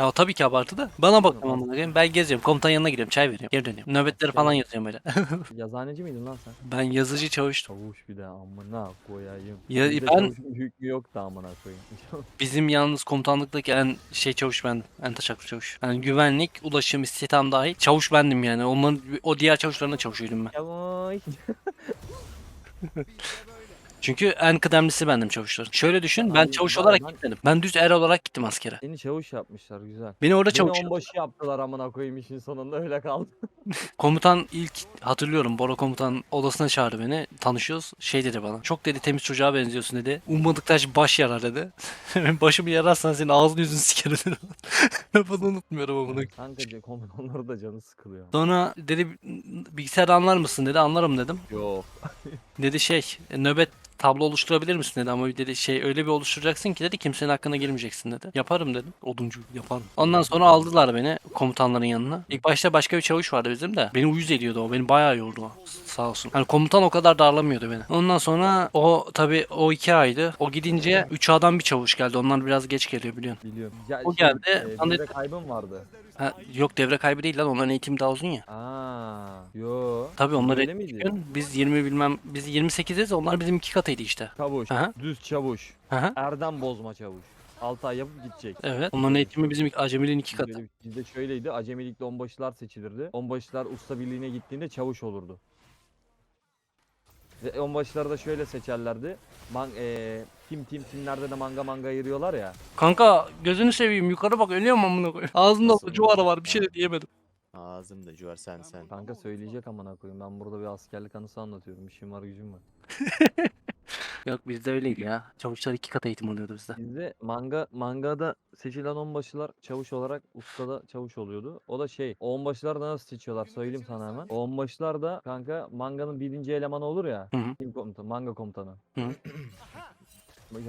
Ya tabii ki abartı da. Bana bak koyayım. Ben geziyorum. Komutan yanına gidiyorum. Çay veriyorum. Geri dönüyorum. Nöbetleri falan yazıyorum böyle. Yazıhaneci miydin lan sen? ben yazıcı çavuştum. Çavuş bir de amına koyayım. Ya Bizde ben- çavuşun hükmü yoktu amına koyayım. Bizim yalnız komutanlıktaki en şey çavuş bendim. En taşaklı çavuş. Yani güvenlik, ulaşım, istihdam dahil. Çavuş bendim yani. Onların o diğer çavuşlarına çavuşuydum ben. Yavaş. Çünkü en kıdemlisi bendim çavuşların. Şöyle düşün. Ben Abi, çavuş olarak ben- gitmedim. Ben düz er olarak gittim askere. Seni çavuş yapmışlar güzel. Beni orada Beni çavuş onbaşı yaptılar amına koyayım işin sonunda öyle kaldı. Komutan ilk hatırlıyorum Bora komutan odasına çağırdı beni. Tanışıyoruz. Şey dedi bana. Çok dedi temiz çocuğa benziyorsun dedi. Ummadık taş baş yarar dedi. Benim başımı yararsan senin ağzını yüzünü sikerim dedi. Bunu unutmuyorum bunu. Kanka komutanları da canı sıkılıyor. Sonra dedi bilgisayar anlar mısın dedi. Anlarım dedim. Yok. Dedi şey nöbet tablo oluşturabilir misin dedi ama dedi şey öyle bir oluşturacaksın ki dedi kimsenin hakkına girmeyeceksin dedi. Yaparım dedim. Oduncu yaparım. Ondan sonra aldılar beni komutanların yanına. İlk başta başka bir çavuş vardı bizim de. Beni uyuz ediyordu o. Beni bayağı yordu. Sağ olsun. Hani komutan o kadar darlamıyordu beni. Ondan sonra o tabi o iki aydı. O gidince 3 adam bir çavuş geldi. Onlar biraz geç geliyor biliyorsun. Biliyorum. Ya, O geldi, E, bir de dedi- kaybım vardı. Ha, yok devre kaybı değil lan. Onların eğitimi daha uzun ya. Aa, yo. Tabii onlar Öyle 70 miydi? gün. Biz 20 bilmem biz 28'iz. Onlar bizim iki katıydı işte. Çavuş. Aha. Düz çavuş. Aha. Erdem bozma çavuş. 6 ay yapıp gidecek. Evet. Onların eğitimi bizim acemiliğin iki katı. Böyle- Bizde şöyleydi. Acemilikte onbaşılar seçilirdi. Onbaşılar usta birliğine gittiğinde çavuş olurdu. Onbaşıları da şöyle seçerlerdi. Man, eee, tim tim timlerde de manga manga ayırıyorlar ya. Kanka gözünü seveyim yukarı bak ölüyorum amına koyayım. Ağzımda Nasıl cuvara var bir şey de diyemedim. Ağzımda cüver sen sen. Kanka söyleyecek amına koyayım. Ben burada bir askerlik anısı anlatıyorum. İşim var gücüm var. Yok bizde öyleydi ya. Çavuşlar iki kat eğitim alıyordu bizde. Bizde manga mangada seçilen onbaşılar çavuş olarak ustada çavuş oluyordu. O da şey, o onbaşılar da nasıl seçiyorlar söyleyeyim sana hemen. O onbaşılar da kanka manganın birinci elemanı olur ya. Hı hı. Tim komutanı, manga komutanı. Hı hı.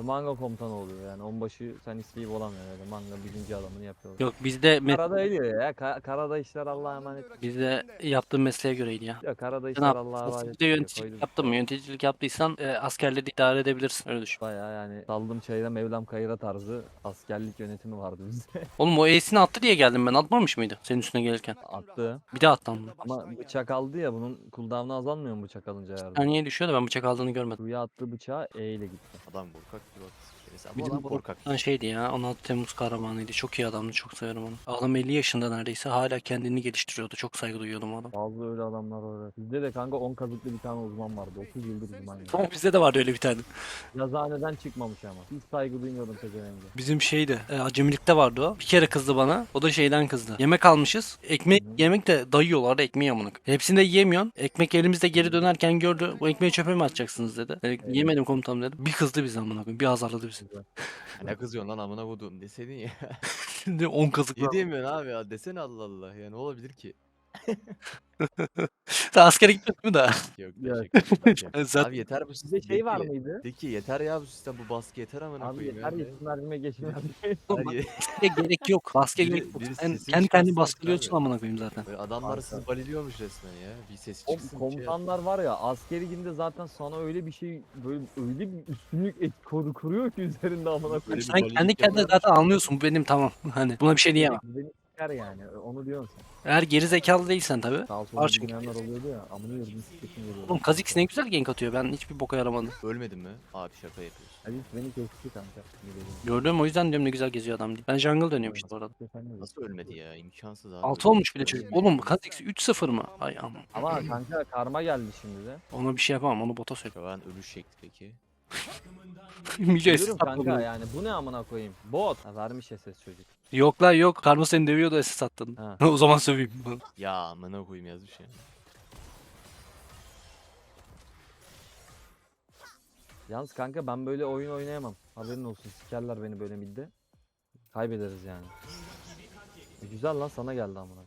Manga komutanı oluyor yani onbaşı sen isteyip olamıyor yani manga birinci adamını yapıyorlar. Yok bizde me- Karada ediyor ya. Ka- karada işler Allah'a emanet. bizde yaptığım mesleğe göreydi ya. Ya karada Ne işler yap? Allah'a emanet. Bir de diyor, yöneticilik koydum. yaptın mı? Yöneticilik yaptıysan e, askerleri idare edebilirsin. Öyle düşün. Baya yani saldım çayıra Mevlam kayıra tarzı askerlik yönetimi vardı bizde. Oğlum o E'sini attı diye geldim ben. Atmamış mıydı senin üstüne gelirken? Attı. Bir daha atlandı. Ama bıçak aldı ya bunun cooldown'u azalmıyor mu bıçak alınca herhalde? Saniye düşüyor da ben bıçak aldığını görmedim. Suya attığı bıçağı E ile gitti. Adam korkak bir bak. Mesela bu Bizim adam korkak. Lan şeydi ya 16 Temmuz kahramanıydı. Çok iyi adamdı. Çok severim onu. Adam 50 yaşında neredeyse hala kendini geliştiriyordu. Çok saygı duyuyordum o adam. Bazı öyle adamlar var. evet. Bizde de kanka 10 kazıklı bir tane uzman vardı. 30 yıldır uzman yani. Ama bizde de vardı öyle bir tane. Yazıhaneden çıkmamış ama. Hiç saygı duymuyordum pezevenge. Bizim şeydi, e, acemilikte vardı o. Bir kere kızdı bana. O da şeyden kızdı. Yemek almışız. Ekmek yemek de dayıyorlardı ekmeği amına. koyayım. Hepsini de yiyemiyorsun. Ekmek elimizde geri dönerken gördü. Bu ekmeği çöpe mi atacaksınız dedi. Evet. Yemedim komutanım dedim. Bir kızdı bize amına koyayım. Bir azarladı bizi. Ne kızıyorsun lan amına kodum deseydin ya. Şimdi 10 kazık diyemiyorsun abi ya desene Allah Allah ya ne olabilir ki? Sen askere gitmedin mi daha? Yok Ya. teşekkür ederim. Zaten- Abi yeter bu sistem. şey var mıydı? De ki yeter ya bu sistem bu baskı yeter amına Abi koyayım yeter ya. yetim ye- Baskıya gerek yok. Baskıya Biri- gerek yok. biri Sen sesini kendi kendini çıkarsın baskılıyorsun abi. amına koyayım zaten. Böyle adamlar Kanka. sizi baliliyormuş resmen ya. Bir ses O çıksın. bir şey yap. komutanlar var ya askeri günde zaten sana öyle bir şey böyle öyle bir üstünlük et kuruyor ki üzerinde amına koyayım. Sen kendi kendine zaten anlıyorsun. Bu benim tamam. Hani buna bir şey diyemem. Beni siker yani onu diyorsun sen. Eğer geri zekalı değilsen tabii. Sağ Var olsun çünkü. dinleyenler oluyordu ya amına yurdum sikretim. Oğlum Kha'Zix ne güzel gank atıyor. Ben hiçbir boka yaramadı. Ölmedin mi? Abi şaka yapıyorsun. Hadi beni kesti kanka. Gördüm o yüzden diyorum ne güzel geziyor adam diye. Ben jungle dönüyorum işte bu arada. Nasıl ölmedi ya? İmkansız abi. 6 olmuş bile çocuk. Oğlum Kha'Zix 3-0 mı? Ay aman. Ama kanka karma geldi şimdi de. Ona bir şey yapamam. Onu bota söyle. Şu an ölüş şekli peki. Diyorum SS kanka attın. yani bu ne amına koyayım? Bot. Ha, vermiş SS çocuk. Yok lan yok. Karma seni dövüyordu SS attın. Ha. o zaman söveyim. Ya amına koyayım yazmış ya. Yalnız kanka ben böyle oyun oynayamam. Haberin olsun sikerler beni böyle midde. Kaybederiz yani. E, güzel lan sana geldi amına.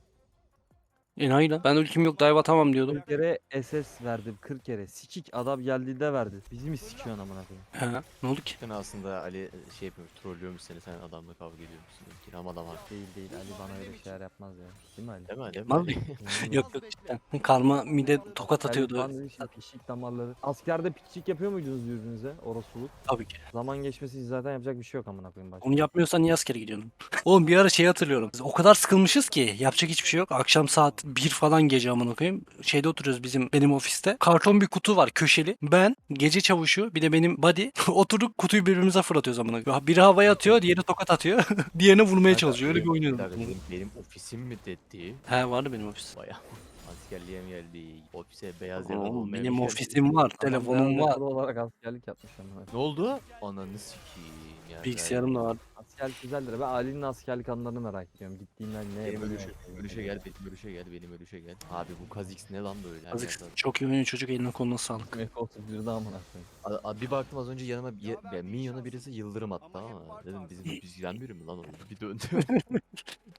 Enayi lan. Ben ultim yok dive atamam diyordum. 40 kere SS verdim 40 kere. Sikik adam geldiğinde verdi. Bizi mi sikiyorsun amına koyayım? He. Ne oldu ki? Sen aslında Ali şey yapıyormuş, trollüyormuş seni, sen adamla kavga ediyormuşsun. Ki ama adam haklı. Değil değil Ali bana öyle şeyler yapmaz ya. Değil mi Ali? Değil mi? Değil mi? Mal Ali? Yok yok cidden. Karma mide tokat Ali atıyordu. dedi işte, pişik damarları. Askerde piçik yapıyor muydunuz birbirinize? Orosuluk. Tabii ki. Zaman geçmesi zaten yapacak bir şey yok amına koyayım başka. Onu yapmıyorsan niye askere gidiyorsun? Oğlum bir ara şey hatırlıyorum. O kadar sıkılmışız ki yapacak hiçbir şey yok. Akşam saat 1 falan gece amına koyayım. Şeyde oturuyoruz bizim benim ofiste. Karton bir kutu var köşeli. Ben gece çavuşu bir de benim buddy oturduk kutuyu birbirimize fırlatıyoruz amına koyayım. Biri havaya atıyor, diğeri tokat atıyor. Diğerine vurmaya çalışıyor. Öyle bir Bir oynuyorum. benim, benim ofisim mi dedi? He vardı benim ofis. Baya askerliğe mi geldi? Ofise beyaz yakalı olmaya benim geldi? ofisim var, telefonum var. olarak askerlik yapmış. Ne oldu? Ananı sikeyim ya. Bilgisayarım da var. Askerlik güzeldir. Ben Ali'nin askerlik anlarını merak ediyorum. Gittiğinden ne Benim ölüşe, ne ölüşe gel, benim ölüşe gel, benim ölüşe gel. Abi bu Kazix ne lan böyle? Her Azıcık çok iyi oynuyor çocuk eline koluna sağlık. Mek 31'de amına koyayım. A- a- Bir baktım az önce yanıma bir, ya, minyona birisi yıldırım attı ama dedim bizim bizden biri mi lan o? Bir döndüm.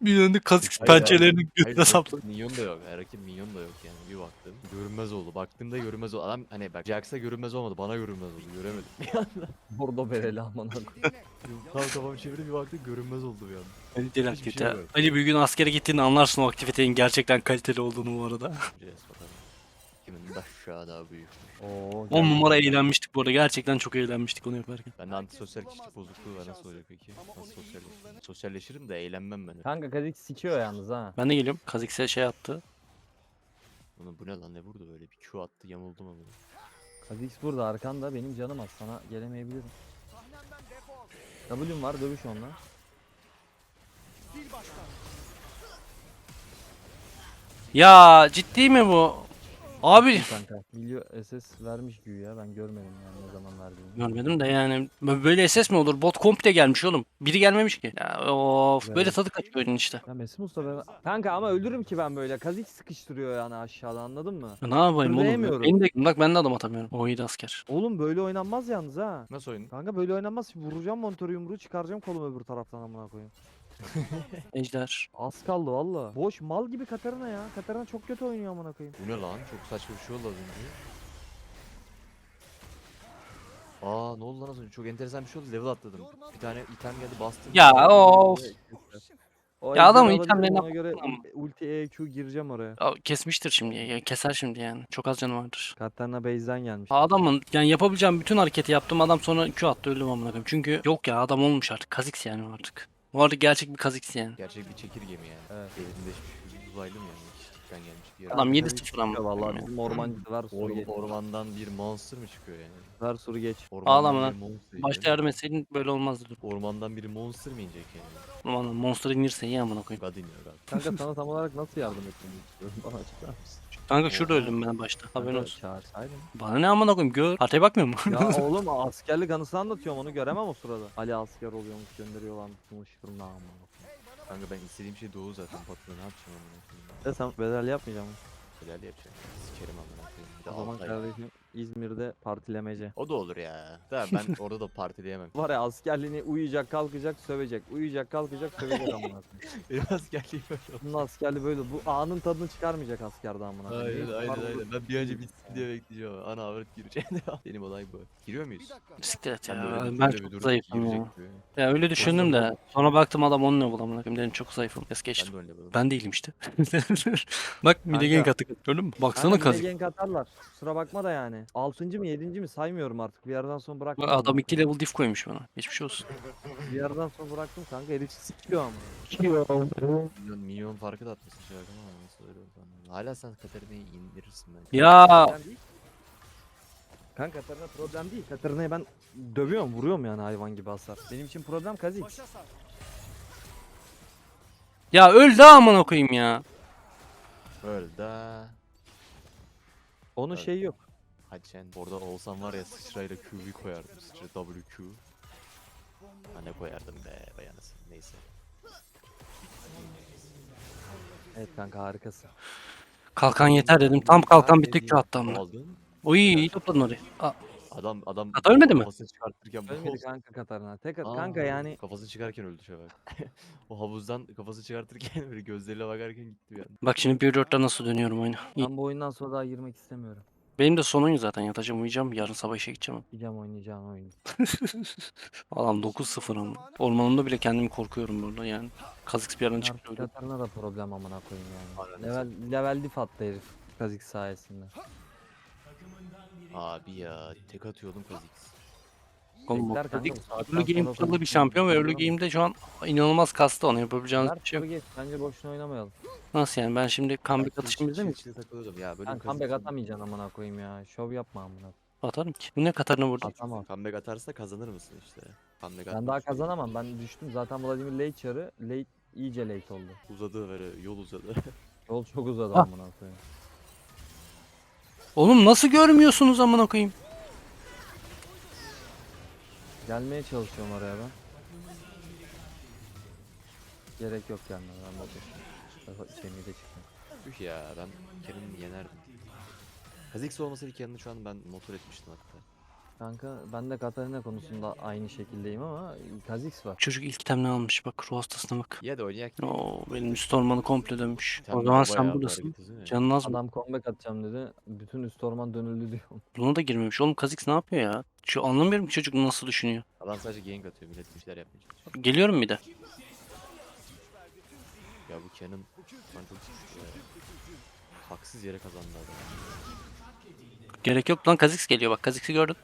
Bir döndü kazık Hayır, pençelerini Hayır, götüne sapladı. Minyon da yok. Rakip minyon da yok yani. Bir baktım. Görünmez oldu. Baktığımda görünmez oldu. Adam hani bak Jax'a görünmez olmadı. Bana görünmez oldu. Göremedim. Bir anda. Bordo bereli amına. Tam kafamı çevirip bir baktım görünmez oldu bir anda. Kaliteli şey aktivite. yok. Ali bir gün askere gittiğinde anlarsın o aktivitenin gerçekten kaliteli olduğunu bu arada. Göreceğiz bakalım. Kimin de aşağıda büyükmüş. Oo, 10 geldi. numara eğlenmiştik bu arada. Gerçekten çok eğlenmiştik onu yaparken. Bende antisosyal kişilik bozukluğu var. Nasıl olacak peki? Nasıl sosyalleşirim? Sosyalleşirim de eğlenmem ben. Kanka Kazik sikiyor yalnız ha. Ben de geliyorum. Kazikse şey attı. Bunu bu ne lan ne vurdu böyle bir Q attı yamuldum ama. Kazik burada arkanda benim canım az sana gelemeyebilirim. W'm var dövüş onunla. Ya ciddi mi bu? Abi Kanka. Milyo SS vermiş güya ben görmedim yani ne zaman verdiğini. görmedim de yani böyle SS mi olur? Bot komple gelmiş oğlum. Biri gelmemiş ki. Ya of böyle Evet. tadı kaçıyor oyunun işte. Ya Mesut Mustafa Kanka ama ölürüm ki ben böyle. Kazik sıkıştırıyor yani aşağıda anladın mı? Ya ne yapayım oğlum? Fırlayamıyorum. Beni de, bak ben de adam atamıyorum. O iyi de asker. Oğlum böyle oynanmaz yalnız ha. Nasıl oyun? Kanka böyle oynanmaz. Vuracağım monitörü yumruğu çıkaracağım kolumu öbür taraftan amına koyayım. Ejder. Az kaldı valla. Boş mal gibi Katarina ya. Katarina çok kötü oynuyor amına koyayım. Bu ne lan? Çok saçma bir şey oldu az önce. Aa ne oldu lan az önce? Çok enteresan bir şey oldu. Level atladım. Bir tane item geldi bastım. Ya of. O Ya ejderi adamın alabilirim, itemlerini ona göre ulti EQ gireceğim oraya. Ya kesmiştir şimdi. Ya keser şimdi yani. Çok az canı vardır. Katarina base'den gelmiş. Adamın yani yapabileceğim bütün hareketi yaptım. Adam sonra Q attı öldüm amına koyayım. Çünkü yok ya adam olmuş artık. Kazix yani artık. Bu arada gerçek bir Kazix yani. Gerçek bir çekirge mi yani? Evet. Elinde hiçbir uzaylı mı yani? Hiçlikten gelmiş bir yere. Adam Kazik 7-0 çıkıyor ama. Vallahi ya. bizim ormancı suru Or- geç. ormandan bir monster mı çıkıyor yani? Ver suru geç. Ormandan Ağlama bir lan. monster Başta yani. yardım etseydin böyle olmazdı dur. Ormandan bir monster mi inecek yani? Aman Monster inirse iyi amına koyayım. God iniyor God. Kanka sana tam olarak nasıl yardım istiyorum bana açıklar mısın? Kanka şurada öldüm ben başta. Haberin olsun. Çağırsaydın. Bana ne amına koyayım gör. Haritaya bakmıyor mu? ya oğlum askerlik anısını anlatıyorum onu göremem o sırada. Ali asker oluyormuş konuşurum lan amına. Kanka ben istediğim şey doğu zaten. Patla ne yapacağım amına koyayım? Ya sen bedel yapmayacağım. Helal yapacağım. Sikerim amına koyayım. Bir de O zaman kardeşim İzmir'de partilemece. O da olur ya. Da ben orada da partileyemem. Var ya askerliğini uyuyacak kalkacak sövecek. Uyuyacak kalkacak sövecek amına koyayım. Benim askerliğim öyle oldu. Bunun askerliği böyle. Bu anın tadını çıkarmayacak askerde amına koyayım. Aynen aynen aynen. Ben bir önce bitsin diye bekleyeceğim. Ana avret gireceğim. Benim olay bu. Giriyor muyuz? Bisiklet ya. Ben böyle- Ben böyle çok zayıfım ya. Ya öyle düşündüm de. Sonra baktım adam 10 level amına koyayım. Dedim çok zayıfım. Es Ben geçtim. de öyle buldum. Ben değilim işte. Bak de Kanka. gank attık. Gördün mü? Baksana kazık. bir de gank atarlar. Kusura bakma da yani. 6. mı 7. mi saymıyorum artık. Bir yerden sonra bıraktım. Adam 2 level diff koymuş bana. Geçmiş olsun. Bir yerden sonra bıraktım kanka herif sikiyor ama. Milyon, milyon farkı da atmışsın şey ama nasıl öyle oldu. Hala sen Katarina'yı indirirsin ben. Ya Problem değil. Kanka Katarina problem değil. Katarina'yı ben dövüyorum, vuruyorum yani hayvan gibi hasar. Benim için problem Kazik. ya öldü amına koyayım ya. Öyle da. Onun Evet. şeyi yok. Hadi sen orada olsam var ya sıçrayla Q'yu koyardım. Sıçra WQ. Ha ne koyardım be bayanısın. Neyse. Evet kanka harikasın. Kalkan yeter dedim. Tam kalkan bir tek Q attı amına. Aldın. Oy iyi topladın orayı. Aa, Adam adam Ata ölmedi mi? kafasını çıkartırken Ölmedi boz- kanka Katarina. Tek at- Aa, kanka yani kafasını çıkarken öldü şöyle. o havuzdan kafası çıkartırken böyle gözleriyle bakarken gitti bir anda. Bak şimdi 1-4'te nasıl dönüyorum oyuna. İyi. ben bu oyundan sonra daha girmek istemiyorum. Benim de son oyun zaten yatacağım uyuyacağım. Yarın sabah işe gideceğim. Gideceğim oynayacağım oyunu. Adam 9-0 ama. Ormanımda bile kendimi korkuyorum burada yani. Kazık bir yerden öyle. Katarina da problem amına koyayım yani. Aynen. Level, level dif attı herif. Kazik sayesinde. Abi ya tek atıyordum Kha'Zix. Oğlum Bekler kanka, bu saatten Early Game sonra kralı bir şampiyon ve Early? Game'de şu an inanılmaz kastı ona yapabileceğiniz Ver bir şey yok. geç. Bence boşuna oynamayalım. Nasıl yani ben şimdi comeback atışım izle mi? Takılıyordum ya böyle Ben comeback atamayacaksın amına koyayım ya. Şov yapma amına. Atarım ki. Bu ne Katarina vurdu? Atamam. Comeback atarsa kazanır mısın işte? Comeback Ben daha kazanamam. Ben düştüm. Zaten Vladimir late çarı. Late iyice late oldu. Uzadı böyle yol uzadı. Yol çok uzadı Ah. amına koyayım. Oğlum nasıl görmüyorsunuz amına koyayım? Gelmeye çalışıyorum oraya ben. Gerek yok gelmeye. Ben bakayım. Semih'de çıktım. Üh ya ben Kerim'i yenerdim. Kha'Zix olmasaydı kendini şu an ben motor etmiştim hatta. Kanka ben de Katarina konusunda aynı şekildeyim ama Kha'Zix var. Çocuk ilk itemini almış bak ruh hastasına bak. Ya da oynayak. Oo benim üst ormanı komple dönmüş. Sen o zaman bayağı sen buradasın. hareket ediyorsun ya. Canın az mı? Adam comeback atacağım dedi. Bütün üst orman dönüldü diyor. Buna da girmemiş. Oğlum Kazix ne yapıyor ya? Şu anlamıyorum ki çocuk nasıl düşünüyor. Adam sadece gank atıyor millet bir şeyler yapmaya çalışıyor. Geliyorum bir de. Ya bu Canon şu an çok. Haksız yere kazandı adam. Gerek yok lan Kazix geliyor bak Kazix'i gördün.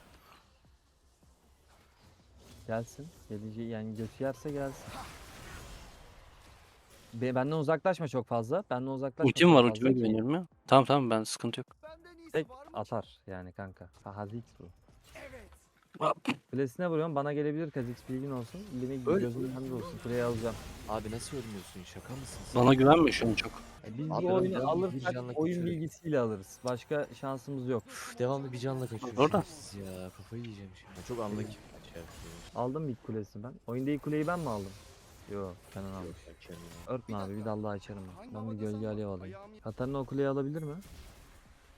Gelsin. Geleceği yani götü yerse gelsin. Be, benden uzaklaşma çok fazla. Benden uzaklaşma Ultim çok var fazla ultime ki güveniyorum ya. Tamam tamam ben sıkıntı yok. Tek atar yani kanka. Kha'Zix bu. Hop. Kulesine vuruyorum bana gelebilir Kha'Zix bilgin olsun. Beni Öyle. gözümün önünde olsun. Kuleyi alacağım. Abi nasıl ölmüyorsun şaka mısın sen? Bana güvenme şu an çok. E, Biz Abi bu ben- oyunu bir alırsak canla oyun kaçıyorum. bilgisiyle alırız. Başka şansımız yok. Üf, devamlı bir canla kaçıyor. Orada. Ya kafayı yiyeceğim şimdi. Çok anlık. Aldım ilk kulesini ben. Oyunda ilk kuleyi ben mi aldım? Yok Kenan almış. Örtme abi bir dal daha açarım ben. Ben bir gölge alev alayım. Katarina o kuleyi alabilir mi?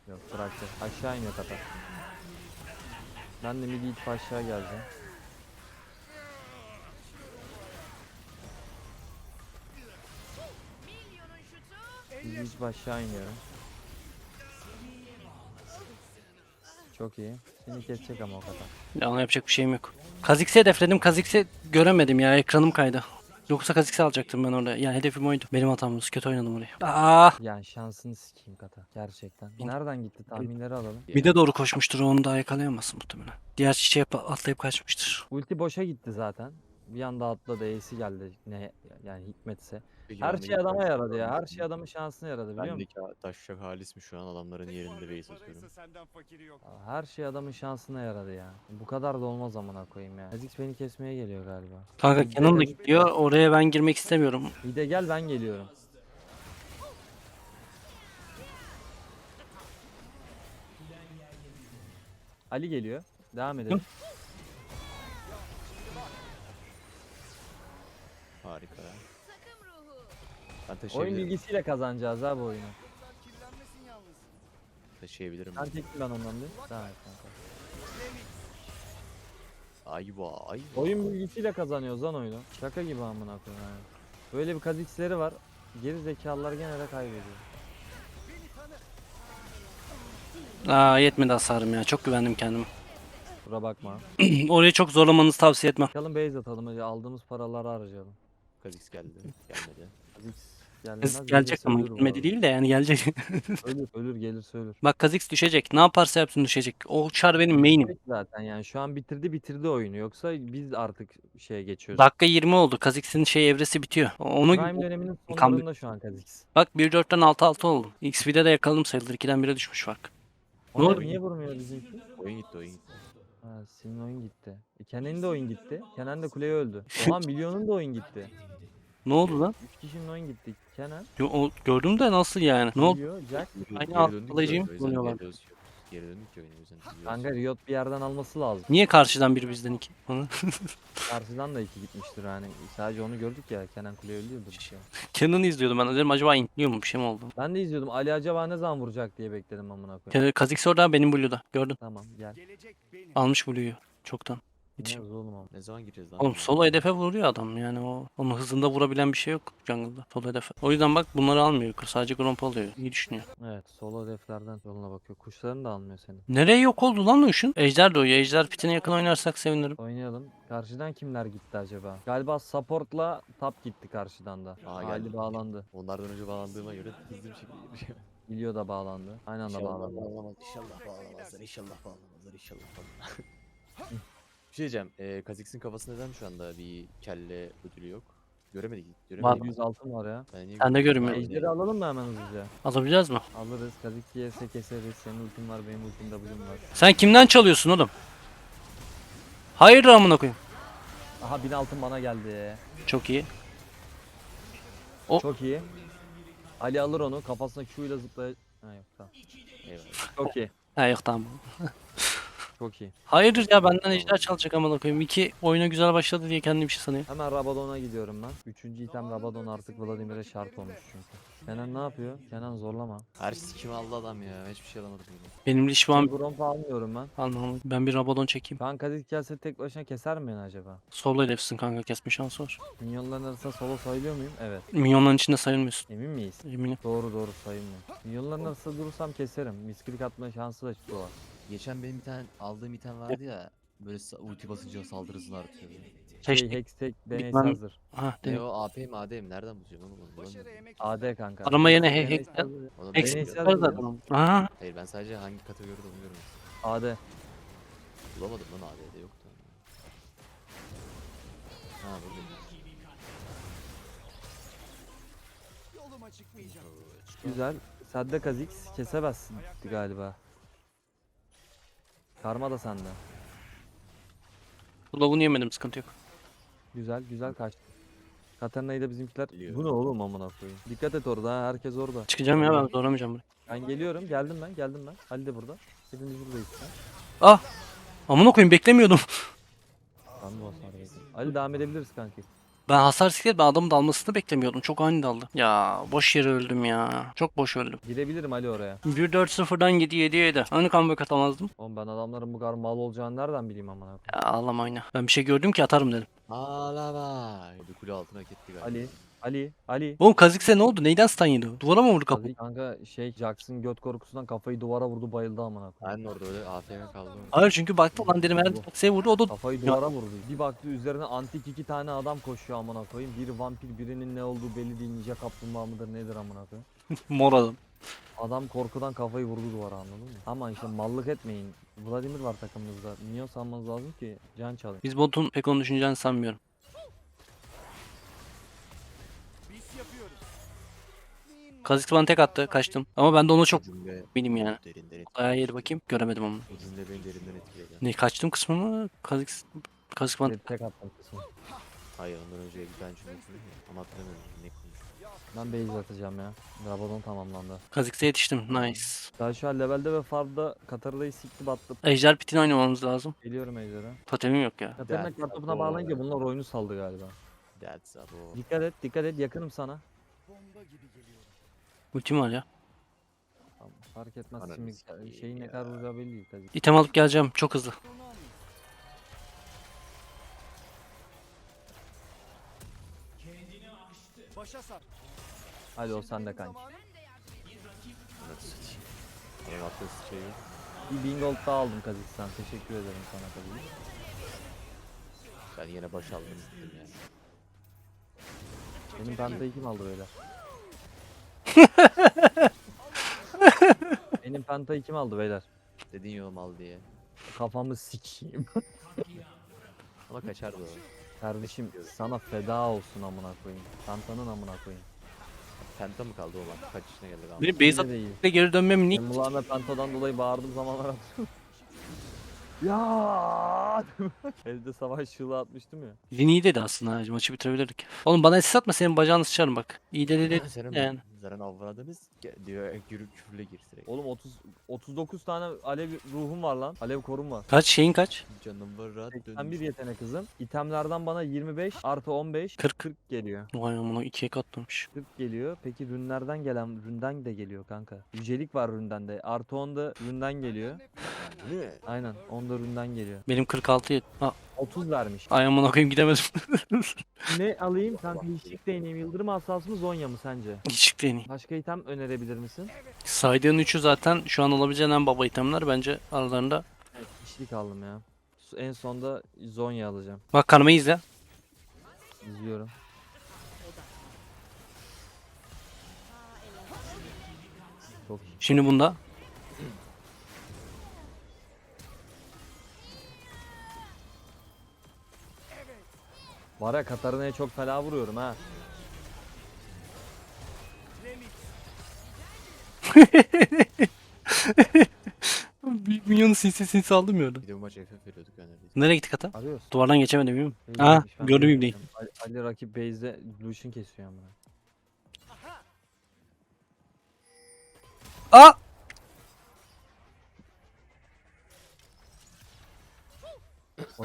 Yok bıraktı. Aşağı iniyor Katar. Ben de midi itip aşağı geleceğim. Midi itip aşağı iniyorum. Çok iyi. Seni kesecek ama o kadar. Ya ona yapacak bir şeyim yok. Kazix'i hedefledim. Kazix'i göremedim ya. Ekranım kaydı. Yoksa Kazix'i alacaktım ben orada. Yani hedefim oydu. Benim hatam oldu. Kötü oynadım orayı. Aa! Yani şansını sikeyim Katar. Gerçekten. Nereden gitti tahminleri alalım. Bir de doğru koşmuştur. Onu daha yakalayamazsın muhtemelen. Diğer çiçeğe atlayıp kaçmıştır. Ulti boşa gitti zaten. Bir anda atladı E'si geldi. Ne yani hikmetse. Peki Her bendeki şey adama yaradı ya. Her şey adamın şansına yaradı biliyor musun? Bendeki ha- taşacak halis mi şu an adamların yerinde base atıyorum. Her şey adamın şansına yaradı ya. Bu kadar da olmaz amına koyayım ya. Aziz beni kesmeye geliyor galiba. Kanka Canon da gidiyor. Oraya ben girmek istemiyorum. Bir de gel ben geliyorum. Ali geliyor. Devam edelim. Harika. Ben Oyun taşıyabilirim. bilgisiyle kazanacağız abi oyunu. Taşıyabilirim. Ben çektim ben ondan bir. Devam et kanka. Ayva ayva. Oyun bilgisiyle kazanıyoruz lan oyunu. Şaka gibi amına koyayım yani. Böyle bir kazixleri var. Geri zekalılar gene de kaybediyor. Aa yetmedi hasarım ya. Çok güvendim kendime. Kusura bakma. Orayı çok zorlamanızı tavsiye etmem. Bakalım base atalım aldığımız paraları harcayalım. Kha'Zix geldi. Gelmedi. Kha'Zix gelmez. Kazix gelirse gelecek ama ölür bu gitmedi arada. değil de yani gelecek. Ölür ölür gelirse ölür. Bak Kazix düşecek. Ne yaparsa yapsın düşecek. O çar benim main'im. Zaten yani şu an bitirdi bitirdi oyunu yoksa biz artık şeye geçiyoruz. Dakika 20 oldu. Kazix'in şey evresi bitiyor. Onu Prime döneminin Comeback. sonlarında şu an Kha'Zix. bak 1-4'ten 6-6 oldu. XP'de de yakaladım sayılır. 2'den 1'e düşmüş fark. Ne oldu? niye vurmuyor bizimki? Oyun gitti oyun gitti. Ha, senin oyun gitti. E, Kenan'ın da oyun gitti. Kenan da kuleye öldü. Ulan Milyon'un da oyun gitti. Ne oldu lan? 3 kişinin oyun gitti. Kenan, Yo, o, gördüm de nasıl yani? Ne oldu? Milyon, Jack. Aynı yüzden kullanıyorlar. Geri döndük ya oyuna o yüzden. Kanka. Riot bir yerden alması lazım. Niye karşıdan biri bizden iki? Onu- Karşıdan da iki gitmiştir yani. Sadece onu gördük ya. Kenan Kule öldürdü bir şey. Kenan'ı izliyordum ben. Dedim acaba intliyor mu bir şey mi oldu? Ben de izliyordum. Ali acaba ne zaman vuracak diye bekledim amına koyayım. Kenan Kazix orada benim Blue'da. Gördün. Tamam gel. Almış Blue'yu. Çoktan. Hiç. Dinliyoruz oğlum ama. Ne zaman gireceğiz lan? Oğlum solo hedefe vuruyor adam yani o onun hızında vurabilen bir şey yok jungle'da solo hedefe. O yüzden bak bunları almıyor. Sadece Gromp alıyor. İyi düşünüyor. Evet solo hedeflerden yoluna bakıyor. Kuşların da almıyor seni. Nereye yok oldu lan o ışın? Ejder doğuyor. Ejder pitine yakın oynarsak sevinirim. Oynayalım. Karşıdan kimler gitti acaba? Galiba support'la top gitti karşıdan da. Aa, Ali geldi. bağlandı. Onlardan önce bağlandığıma göre hızlı bir şekilde gireceğim. İlio da bağlandı. Aynı anda İnşallah bağlandı. bağlamaz, inşallah bağlamazlar, inşallah bağlamazlar, inşallah bağlamazlar. bir şey diyeceğim, e, Kazix'in kafası neden şu anda bir kelle ödülü yok? Göremedik, göremedik. Var. 700 altın var ya. Ben niye Ben de görmedim? görmüyorum. Ejderi alalım mı hemen hızlıca? Alabileceğiz mi? Alırız. Kazik yerse keseriz. Senin ultin var, benim ultim W'm var. Sen kimden çalıyorsun oğlum? Hayır amına koyayım. Aha 1000 altın bana geldi. Çok iyi. O- Çok iyi. Ali alır onu. Kafasına Q ile zıplay... Ha yok tamam. Eyvallah. Çok iyi. Ha yok tamam. Çok iyi. Hayırdır ya benden ejder çalacak amına koyayım. İki oyuna güzel başladı diye kendi bir şey sanıyor. Hemen Rabadon'a gidiyorum ben. Üçüncü item Rabadon artık Vladimir'e şart olmuş çünkü. Kenan ne yapıyor? Kenan zorlama. Her sikim aldı adam ya, hiçbir şey alamadım yine. Benim iş şu an Bronf almıyorum ben. Anlamadım. Ben bir Rabadon çekeyim. Kaan Kazik gelse tek başına keser mi beni acaba? Solo hedefsin kanka kesme şansı var. Minyonların arasında solo sayılıyor muyum? Evet. Minyonların içinde sayılmıyorsun. Emin miyiz? Eminim. Doğru doğru sayılmıyor. Minyonların arasında durursam keserim. Misklik atma şansı da var. Geçen benim bir tane aldığım item vardı ya, böyle sa- ulti basınca saldırı hızını artıyor. Şey, Keşke. Hextech deneysi Bitmem- hazır. Ha, Ne değil. o AP mi AD mi? Nereden bulacağım onu? Bulamıyorum. AD kanka. Arama yerine he-. Onu ben var zaten. ya. onun. Aha. Hayır ben sadece hangi kategoride onu görüyorum. AD. Bulamadım lan AD'de yoktu. Ha buradayım. Güzel. Sadde Kazix kesemezsin galiba. Karma da sende. Bu lavunu yemedim sıkıntı yok. Güzel güzel kaçtı. Katarina'yı da bizimkiler. Biliyor. Bu ne oğlum amına koyayım. Dikkat et orada ha, herkes orada. Çıkacağım ya ben zorlamayacağım burayı. Ben geliyorum geldim ben geldim ben. Ali de burada. Hepimiz buradayız sen. Ah! Amına koyayım beklemiyordum. Ben bu. Ali devam edebiliriz kanki. Ben hasar siklet ben adamın dalmasını beklemiyordum. Çok ani daldı. Ya boş yere öldüm ya. Çok boş öldüm. Girebilirim Ali oraya. 1-4-0'dan 7-7'ye de. Hani comeback atamazdım. Oğlum ben adamların bu kadar mal olacağını nereden bileyim amına koyayım. Ya ağlama oyna. Ben bir şey gördüm ki atarım dedim. Ağlama. Bir kule altına etti galiba. Ali, Ali, Ali. Oğlum Kazikse ne oldu? Neyden stun yedi? Duvara mı vurdu kapı? Ali kanka şey Jackson göt korkusundan kafayı duvara vurdu bayıldı amına koyayım. Ben orada öyle AFK kaldım. Hayır çünkü baktı lan dedim her Kazikse'ye vurdu o da Kafayı duvara vurdu. Bir baktı üzerine antik iki tane adam koşuyor amına koyayım. Biri vampir birinin ne olduğu belli değil. Ninja kaplumbağa mıdır nedir amına koyayım. mor adam. Adam korkudan kafayı vurdu duvara anladın mı? Ama işte mallık etmeyin. Vladimir var takımımızda. Minyon sanmanız lazım ki can çalın. Biz botun pek onu düşüneceğini sanmıyorum. Kazik bana tek attı kaçtım. Ama ben de onu çok cümle benim yani. Etkiledi. Ayağa yedi bakayım göremedim onu. O cümle beni derinden etkiledi. Ne kaçtım kısmını Kazik Kazik bana Bir tek attım kısmı. Hayır ondan önce bir tane cümle söyledim ya. Ama hatırlamıyorum ne. Ben base atacağım ya. Rabadon tamamlandı. Kazik'se yetiştim. Nice. Daha şu an levelde ve farda Katar'dayı sikti battı. Ejder pitini oynamamız lazım. Geliyorum Ejder'e. Totemim yok ya. Katarina Gel. kartopuna bağlayınca bunlar oyunu saldı galiba. That's abo. Dikkat et, dikkat et yakınım sana. Ultim var ya. Tamam, fark etmez Ananı şimdi sikeyim şeyin ne ya. kadar vuracağı belli değil. İtem alıp geleceğim çok hızlı. Hadi o sende kanki. Nasıl sıçayım? Benim attığım şey yok. Bir bin gold daha aldım Kazakistan. Teşekkür ederim sana tabii. Ben yine baş aldım dedim yani. Benim pentayı kim aldı beyler? Benim pentayı kim aldı beyler? Dedin ya o mal diye. Kafamı sikeyim. Ama kaçardı o. Kardeşim sana feda olsun amına koyayım. Pentanın amına koyayım. Penta mı kaldı o lan? Kaç yaşına geldi kaldı? Benim base Yine değil. geri dönmem niye? Ben Mulağına pentadan dolayı bağırdığım zamanlar hatırlıyorum. ya Elde savaş çığlığı atmıştım ya. Lin iyi dedi aslında ha, maçı bitirebilirdik. Oğlum bana SS atma senin bacağını sıçarım bak. İyi de dedi. Senin yani. Zaten avradınız diyor e, yürü küfürle gir direkt. Oğlum 30 39 tane alev ruhum var lan. Alev korum var. Kaç şeyin kaç? Canım var rahat 81 yetenek hızım. İtemlerden bana 25 artı 15 40. 40 geliyor. Vay amına ikiye katlamış. 40 geliyor. Peki rünlerden gelen ründen de geliyor kanka. Yücelik var ründen de. Artı 10 da ründen geliyor. Aynen 10 da ründen geliyor. Benim 46 yet. Ha, 30 vermiş. ay amına koyayım gidemedim. Ne alayım kanka hiçlik değneğim yıldırım asası mı Zonya mı sence? Hiç deneyim. Başka item önerebilir misin? Saydığın üçü zaten şu an olabileceğin en baba itemler bence aralarında. Evet hiçlik aldım ya. En sonda Zonya alacağım. Bak karmayı izle. İzliyorum. Çok iyi. Şimdi bunda. Var ya Katarina'ya çok fena vuruyorum ha. Minyonu sinsi sinsi aldım ya orada. Bir de bu maç FF veriyorduk yani. Nereye gitti kata? Arıyoruz. Duvardan geçemedim değil mi? Base Aa gelmiş, ben gördüm de ibneyi. Ali, Ali rakip base'de Lucian kesiyor ama. Aa!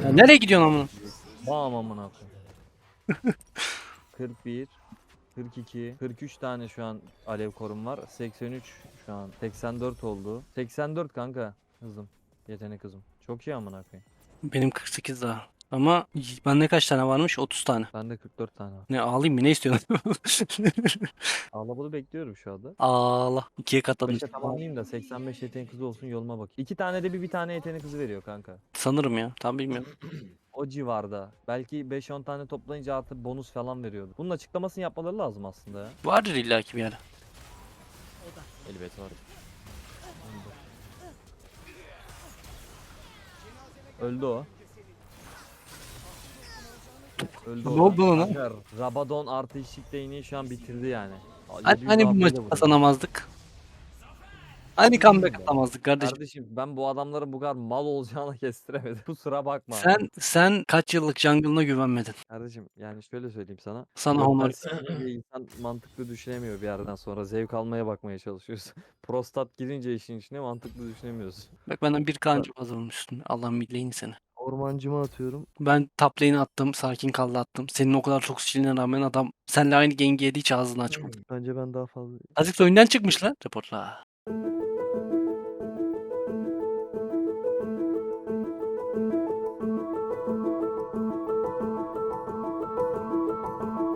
Ya nereye gidiyorsun amına? Bam amına koyayım. 41 42 43 tane şu an alev korum var. 83 şu an. 84 oldu. 84 kanka hızım. Yetenek hızım. Çok iyi amına koyayım. Benim 48 daha. Ama bende kaç tane varmış? 30 tane. Bende 44 tane var. Ne ağlayayım mı? Ne istiyorsun? Ağlabalı bekliyorum şu anda. Ağla. İkiye katladım. 5'e tamamlayayım da 85 yetenek hızı olsun yoluma bak. İki tane de bir bir tane yetenek hızı veriyor kanka. Sanırım ya. Tam bilmiyorum. O civarda. Belki 5-10 tane toplayınca artı bonus falan veriyordu. Bunun açıklamasını yapmaları lazım aslında ya. Vardır illaki bir yere. Elbet var. Öldü o. Öldü Ne oldu ona? Kanka, Rabadon artı işlik değneği şu an bitirdi yani. Hani, 700 hani bu AP 'le maçı kazanamazdık? Hani comeback atamazdık kardeşim? Kardeşim ben bu adamların bu kadar mal olacağını kestiremedim. Kusura bakma. Sen sen kaç yıllık jungle'ına güvenmedin? Kardeşim yani şöyle söyleyeyim sana. Sana honor. insan mantıklı düşünemiyor bir yerden sonra. Zevk almaya bakmaya çalışıyoruz. Prostat girince işin içine mantıklı düşünemiyorsun. Bak benden bir kancı fazla olmuşsun. Allah'ın midleyini seni. Ormancıma atıyorum. Ben top attım. Sakin kaldı attım. Senin o kadar çok stiline rağmen adam senle aynı gengi yedi hiç ağzını açmadı. Bence ben daha fazla. Azıcık da oyundan çıkmış lan. Reportla.